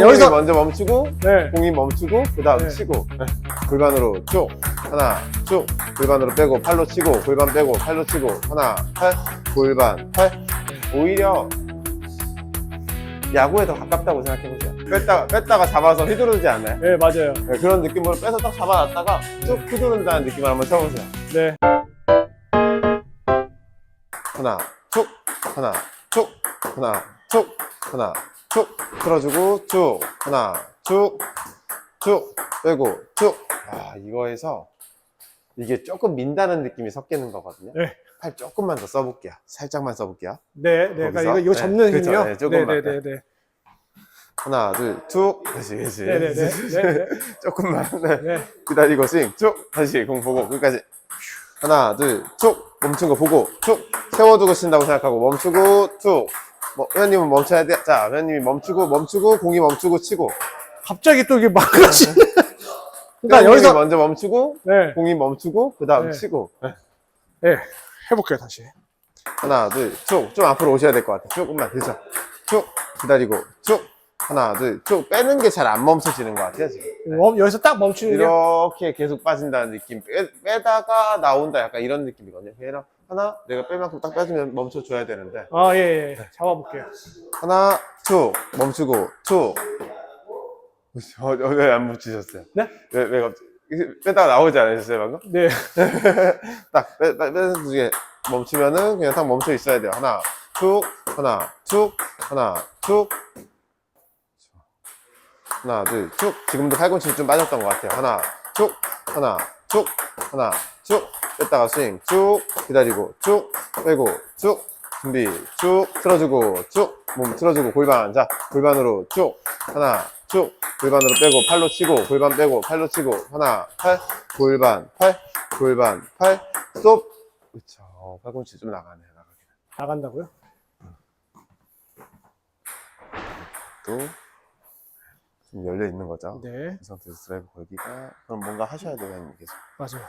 여기서- 먼저 멈추고 네. 공이 멈추고 그 다음 네. 치고 골반으로 쭉 하나 쭉 골반으로 빼고 팔로 치고 골반 빼고 팔로 치고 하나 팔 골반 팔 오히려 야구에 더 가깝다고 생각해보세요 뺐다가 뺐다가 잡아서 휘두르지 않나요? 네, 맞아요. 네, 그런 느낌으로 빼서 딱 잡아놨다가 쭉 휘두른다는 느낌을 한번 쳐보세요 네. 하나 쭉 하나 쭉 하나 쭉 하나 쭉 틀어주고 쭉 하나 쭉쭉 빼고 쭉아 이거에서 이게 조금 민다는 느낌이 섞이는 거거든요 네. 팔 조금만 더 써볼게요 살짝만 써볼게요 네, 네. 그러니까? 이거, 이거 네, 접는 그렇죠. 힘이요? 네, 조금만. 네, 네, 네. 하나 둘쭉 다시 다시 네, 네, 네. 네, 네. 조금만 네. 네. 기다리고 스윙 쭉 다시 공 보고 끝까지 하나 둘쭉 멈춘 거 보고 쭉 세워두고 친다고 생각하고 멈추고 쭉 뭐, 회원님은 멈춰야 돼 자 회원님이 멈추고 멈추고 공이 멈추고 치고. 갑자기 또 이게 막아지는. 그러니까 회원님이 여기서 먼저 멈추고 네. 공이 멈추고 그 다음 네. 치고. 네. 해볼게요, 다시. 하나 둘 쭉 좀 앞으로 오셔야 될 것 같아. 조금만 그죠 쭉. 기다리고 쭉. 하나 둘 쭉. 빼는 게 잘 안 멈춰지는 것 같아요 지금. 멈- 여기서 딱 멈추는 게. 이렇게 계속 빠진다는 느낌. 빼, 빼다가 나온다. 약간 이런 느낌이거든요. 그냥 하나 내가 뺄 만큼 딱 빼주면 멈춰줘야 되는데 아, 예, 예. 잡아볼게요. 하나 쭉 멈추고 쭉왜안 멈추셨어요? 네? 왜, 왜 갑자기 빼다가 나오지 않으셨어요 방금? 네. 딱 빼, 빼, 중에 멈추면은 그냥 딱 멈춰 있어야 돼요 하나 쭉 하나 쭉 하나 쭉 하나 둘쭉 지금도 팔꿈치 좀 빠졌던 것 같아요 하나 쭉 하나 쭉 하나 쭉 뺐다가 스윙 쭉 기다리고 쭉 빼고 쭉 준비 쭉 틀어주고 쭉 몸 틀어주고 골반 자 골반으로 쭉 하나 쭉 골반으로 빼고 팔로 치고 골반 빼고 팔로 치고 하나 팔 골반 팔 골반 팔 스톱 그쵸 팔꿈치 좀 나가네 나가긴 나간다고요? 또좀 열려 있는 거죠 네. 이 상태에서 드라이브 걸기가 그럼 뭔가 하셔야 돼요 형님 계속 맞아요.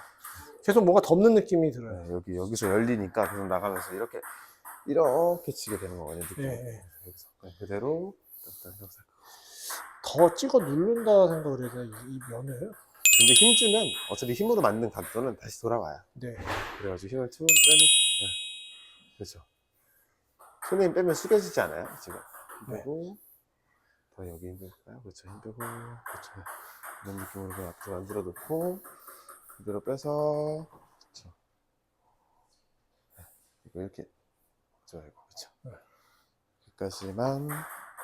계속 뭔가 덮는 느낌이 들어요. 네, 여기 여기서 열리니까 계속 나가면서 이렇게 이렇게 치게 되는 거거든요 느낌이. 네, 네. 여기서 그대로. 더 찍어 누른다 생각을 해야 돼, 이, 이 면을. 근데 힘 주면 어차피 힘으로 만든 각도는 다시 돌아와요 네. 그래가지고 힘을 쭉 빼놓고 네. 그렇죠 손에 힘 빼면 숙여지지 않아요 지금 힘 네. 빼고 더 여기 힘 빼볼까요 그렇죠 힘 빼고 그렇죠 이런 느낌으로 앞으로 만들어 놓고 그대로 빼서. 네. 이거 이렇게 좋아요 그렇죠? 네. 여기까지만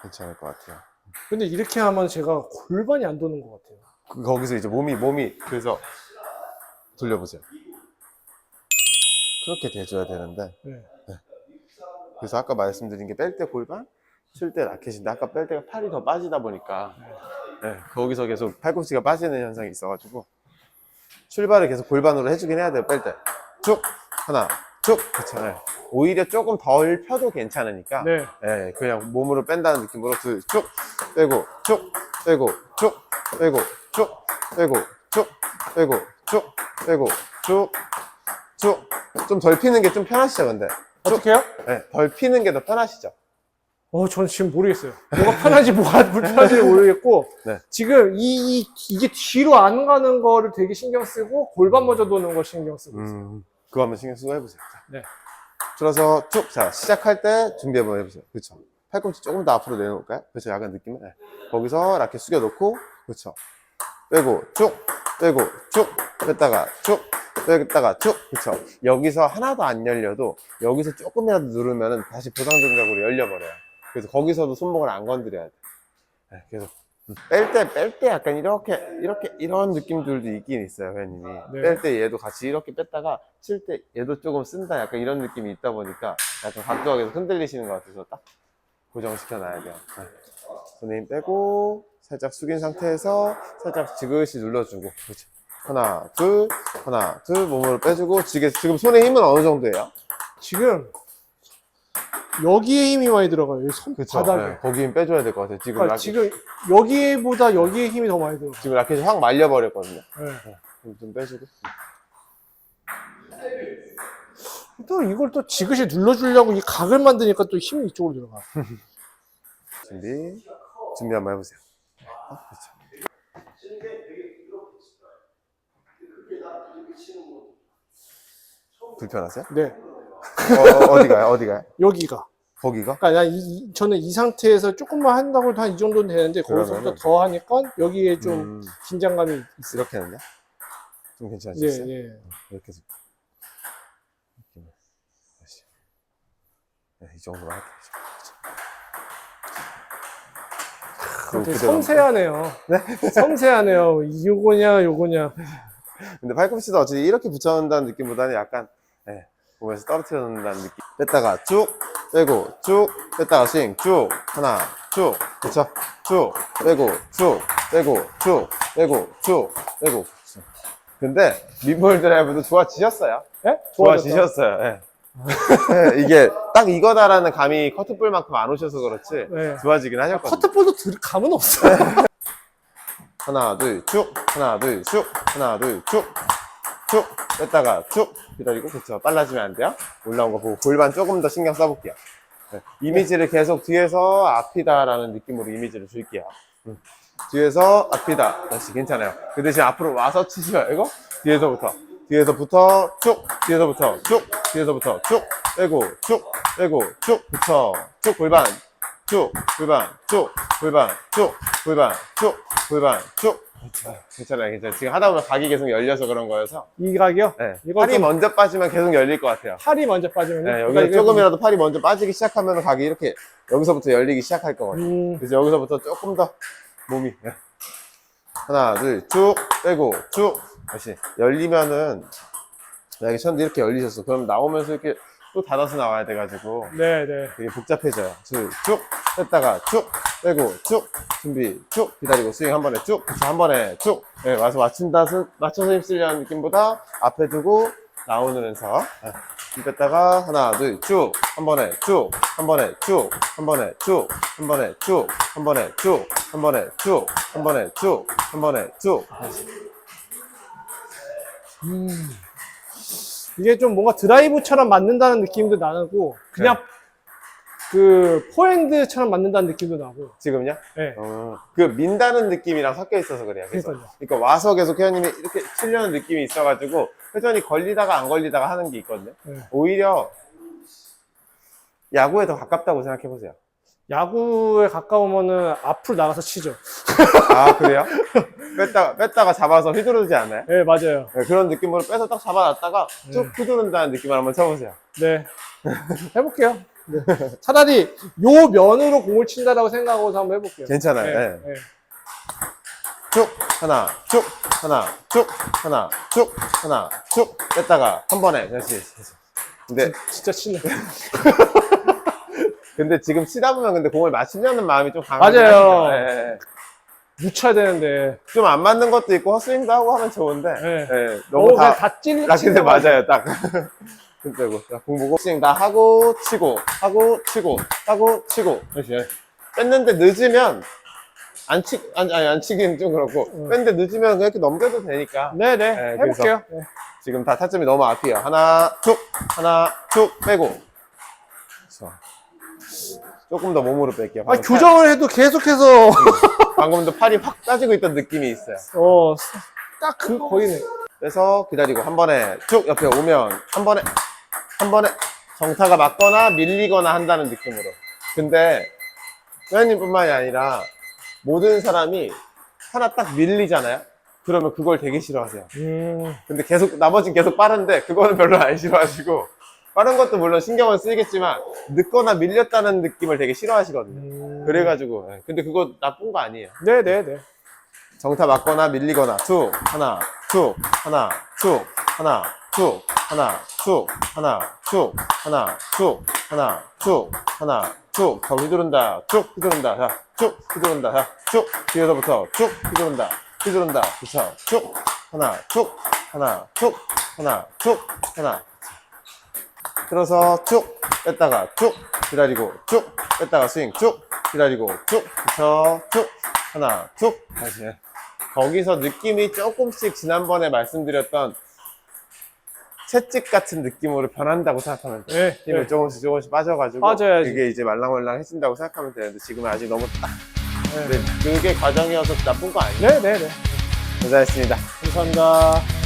괜찮을 것 같아요. 근데 이렇게 하면 제가 골반이 안 도는 것 같아요. 그- 거기서 이제 몸이 몸이 그래서 돌려보세요. 그렇게 돼줘야 되는데. 네. 그래서 아까 말씀드린 게 뺄 때 골반, 칠 때 라켓인데 아까 뺄 때가 팔이 더 빠지다 보니까. 네, 거기서 계속 팔꿈치가 빠지는 현상이 있어가지고 출발을 계속 골반으로 해주긴 해야 돼요 뺄 때. 쭉 하나 쭉 그쵸. 네. 오히려 조금 덜 펴도 괜찮으니까 네. 네, 그냥 몸으로 뺀다는 느낌으로 둘, 쭉 빼고 쭉 빼고 쭉 빼고 쭉 빼고 쭉 빼고 쭉 빼고 쭉 쭉 좀 덜 피는 게 좀 편하시죠 근데 어떻게 해요? 네, 덜 피는 게 더 편하시죠 어, 저는 지금 모르겠어요. 뭐가 편한지 뭐가 불편한지 모르겠고, 네. 지금 이, 이, 이게 뒤로 안 가는 거를 되게 신경 쓰고, 골반 먼저 도는 걸 신경 쓰고 있어요. 음, 그거 한번 신경 쓰고 해보세요 자. 네. 들어서 쭉, 자, 시작할 때 준비 한번 해보세요. 그쵸. 팔꿈치 조금 더 앞으로 내놓을까요? 그쵸. 약간 느낌은. 네. 거기서 이렇게 숙여놓고, 그쵸. 빼고, 쭉, 빼고, 쭉, 뺐다가, 쭉, 뺐다가, 쭉, 그쵸. 여기서 하나도 안 열려도, 여기서 조금이라도 누르면은 다시 보상 동작으로 열려버려요. 그래서 거기서도 손목을 안 건드려야 돼. 네, 계속. 뺄 때, 뺄 때 약간 이렇게, 이렇게, 이런 느낌들도 있긴 있어요, 회원님이. 네. 뺄 때 얘도 같이 이렇게 뺐다가, 칠 때 얘도 조금 쓴다, 약간 이런 느낌이 있다 보니까, 약간 계속 흔들리시는 것 같아서 딱 고정시켜 놔야 돼요. 네. 손에 힘 빼고, 살짝 숙인 상태에서 살짝 지그시 눌러주고, 그렇죠. 하나, 둘, 하나, 둘, 몸으로 빼주고, 지금, 지금 손에 힘은 어느 정도예요? 지금, 여기에 힘이 많이 들어가요. 여기 손바닥에. 네, 거기 힘 빼줘야 될 것 같아요. 지금, 그러니까 라켓, 지금, 여기보다 여기에 힘이 더 많이 들어가요. 지금 라켓이 확 말려버렸거든요. 네. 좀, 좀 빼주고. 또 이걸 또 지그시 눌러주려고 이 각을 만드니까 또 힘이 이쪽으로 들어가. 준비. 준비 한번 해보세요. 불편하세요? 네. 어, 어, 디가요 어디가요? 여기가. 거기가? 그러니까 이- 이- 저는 이 상태에서 조금만 한다고 해도 한이 정도는 되는데 거기서부터 그러면은- 더 하니까 여기에 좀 음, 긴장감이 있어요. 이렇게 했냐? 좀 예, 괜찮으셨어요? 예. 이렇게 해서 느낌을 다시 네, 이 정도로 할게요. 그리고 되게 그대로 섬세하네요. 섬세하네요. 요거냐, 요거냐. 근데 팔꿈치도 어차피 이렇게 붙여놓는다는 느낌보다는 약간 예, 몸에서 떨어뜨려 놓는다는 느낌. 뺐다가 쭉 빼고 쭉 뺐다가 스윙. 쭉. 하나 쭉. 그쵸? 쭉 빼고 쭉 빼고 쭉 빼고 쭉 빼고. 근데 민볼 드라이브도 좋아지셨어요? 예? 좋아지셨어요. 예. 예, 이게 딱 이거다라는 감이 커트볼만큼 안 오셔서 그렇지 네. 좋아지긴 하셨거든요. 커트볼도 들 감은 없어요. 하나 둘 쭉. 하나 둘 쭉. 하나 둘 쭉 쭉 뺐다가 쭉 기다리고 그쵸 빨라지면 안 돼요? 올라온 거 보고 골반 조금 더 신경 써볼게요. 네, 이미지를 계속 뒤에서 앞이다 라는 느낌으로 이미지를 줄게요. 음. 뒤에서 앞이다. 다시 괜찮아요. 그 대신 앞으로 와서 치지 말고 뒤에서부터. 뒤에서부터 쭉 뒤에서부터 쭉 뒤에서부터 쭉 빼고 쭉 빼고 쭉 붙여 쭉 골반 쭉 골반 쭉 골반 쭉 골반 쭉 골반 쭉. 괜찮아요 괜찮아요. 지금 하다 보면 각이 계속 열려서 그런 거여서. 이 각이요? 네. 이거 팔이 좀- 먼저 빠지면 계속 열릴 것 같아요. 팔이 먼저 빠지면요? 네, 여기 그러니까 조금이라도 팔이 먼저 빠지기 시작하면 각이 이렇게 여기서부터 열리기 시작할 거거든요. 음, 그래서 여기서부터 조금 더 몸이 예. 하나 둘 쭉 빼고 쭉. 다시. 열리면은 만약에 천 이렇게 열리셨어. 그럼 나오면서 이렇게 또 닫아서 나와야 돼가지고 네, 네. 되게 복잡해져요 쭉, 쭉 뺐다가 쭉 빼고 쭉 준비 쭉 기다리고 스윙 한 번에 쭉 그쵸, 한 번에 쭉 네, 와서 맞춘다 스- 맞춰서 힘쓰려는 느낌보다 앞에 두고 나오면서 네. 힘 뺐다가 하나 둘쭉한 번에 쭉한 번에 쭉한 번에 쭉한 번에 쭉한 번에 쭉한 번에 쭉한 번에 쭉한 번에 쭉 이게 좀 뭔가 드라이브처럼 맞는다는 느낌도 나고, 그냥 네. 그 포핸드처럼 맞는다는 느낌도 나고. 지금요? 네. 어, 그 민다는 느낌이랑 섞여 있어서 그래요. 그래서 그러니까요. 그러니까 와서 계속 회원님이 이렇게 치려는 느낌이 있어가지고 회전이 걸리다가 안 걸리다가 하는 게 있거든요. 네. 오히려 야구에 더 가깝다고 생각해 보세요. 야구에 가까우면은 앞으로 나가서 치죠. 아 그래요? 뺐다가 뺐다가 잡아서 휘두르지 않아요? 네, 맞아요. 네, 그런 느낌으로 빼서 딱 잡아놨다가 네. 쭉 휘두른다는 느낌을 한번 쳐보세요. 네. 해볼게요. 네. 차라리 요 면으로 공을 친다라고 생각하고서 한번 해볼게요. 괜찮아요. 네, 네. 네. 쭉 하나 쭉 하나 쭉 하나 쭉 하나 쭉 뺐다가 한 번에 그렇지. 그렇지. 근데 진짜 치네. 근데 지금 치다 보면 근데 공을 맞추려는 마음이 좀 강하죠. 맞아요. 묻혀야 되는데. 좀안 맞는 것도 있고 헛스윙도 하고 하면 좋은데 네. 네, 너무 다, 다 찔. 나 근데 맞아요 딱. 그때고 공 보고 스윙 다 하고 치고 하고 치고 하고 치고 그렇지. 뺐는데 늦으면 안 치, 아니, 아니, 안 치기는 좀 그렇고 음. 뺐는데 늦으면 그렇게 넘겨도 되니까 네네. 네, 해볼게요. 네. 지금 다 타점이 너무 앞이에요. 하나 쭉 하나 쭉 빼고 그렇죠. 조금 더 몸으로 뺄게요. 아, 방금 교정을 해도 계속해서, 방금도 팔이 확 따지고 있던 느낌이 있어요. 어, 딱 그, 거기네. 그래서 기다리고 한 번에 쭉 옆에 오면 한 번에 한 번에 정타가 맞거나 밀리거나 한다는 느낌으로. 근데 회원님뿐만이 아니라 모든 사람이 하나 딱 밀리잖아요. 그러면 그걸 되게 싫어하세요. 음, 근데 계속 나머지는 계속 빠른데 그거는 별로 안 싫어하시고 빠른 것도 물론 신경은 쓰이겠지만 늦거나 밀렸다는 느낌을 되게 싫어하시거든요. 음. 그래가지고 예. 근데 그거 나쁜 거 아니에요. 네네네. 정타 맞거나 밀리거나 툭 하나 툭 하나 툭 하나 툭 하나 툭 하나 툭 하나 툭 하나 툭 하나 툭더 휘두른다. 쭉 휘두른다. 자 쭉 휘두른다. 자 쭉 뒤에서부터 쭉 휘두른다. 휘두른다. 그쵸. 쭉. 하나 툭 하나 툭 하나 툭 하나 들어서 쭉 뺐다가 쭉 기다리고 쭉 뺐다가 스윙 쭉 기다리고 쭉 그쵸 쭉 하나 툭 다시 거기서 느낌이 조금씩 지난번에 말씀드렸던 채찍 같은 느낌으로 변한다고 생각하면 돼요. 네. 힘을 네. 조금씩 조금씩 빠져가지고 빠져야지. 이게 이제 말랑말랑해진다고 생각하면 되는데 지금은 아직 너무 딱 네. 네, 그게 과정이어서 나쁜 거 아니에요. 네, 네, 네. 고생하셨습니다. 감사합니다.